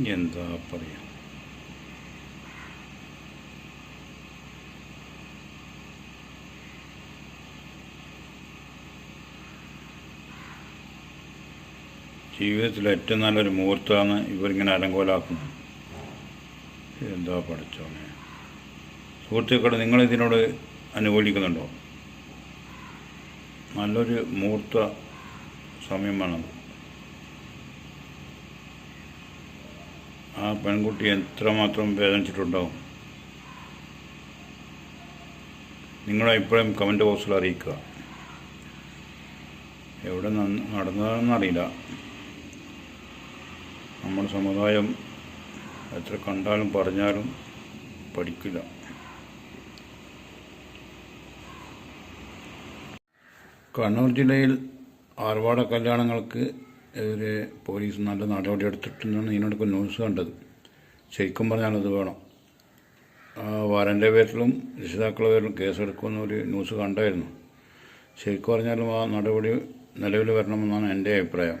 എന്താ പറയുക ജീവിതത്തിൽ ഏറ്റവും നല്ലൊരു മുഹൂർത്തമാണ് ഇവരിങ്ങനെ അലങ്കോലാക്കുന്നത്. എന്താ പഠിച്ചോനെ? സുഹൃത്തുക്കളെ നിങ്ങൾ ഇതിനോട് അനുകൂലിക്കുന്നുണ്ടോ? നല്ലൊരു മുഹൂർത്ത സമയമാണത്. ആ പെൺകുട്ടി എത്രമാത്രം വേദനിച്ചിട്ടുണ്ടാവും? നിങ്ങളുടെ അഭിപ്രായം കമന്റ് ബോക്സിൽ അറിയിക്കുക. എവിടെ നടന്നതാണെന്നറിയില്ല നമ്മുടെ സമുദായം എത്ര കണ്ടാലും പറഞ്ഞാലും പഠിക്കില്ല. കണ്ണൂർ ജില്ലയിൽ ആർവാട കല്യാണങ്ങൾക്ക് എതിരെ പോലീസ് നല്ല നടപടി എടുത്തിട്ടുണ്ടെന്ന് ഇതിനോടൊപ്പം ന്യൂസ് കണ്ടത്. ശരിക്കും പറഞ്ഞാൽ അത് വേണം. വരന്റെ പേരിലും രക്ഷിതാക്കളുടെ പേരിലും കേസെടുക്കുമെന്ന് ഒരു ന്യൂസ് കണ്ടായിരുന്നു. ശരിക്കും പറഞ്ഞാലും ആ നടപടി നിലവിൽ വരണമെന്നാണ് എന്റെ അഭിപ്രായം.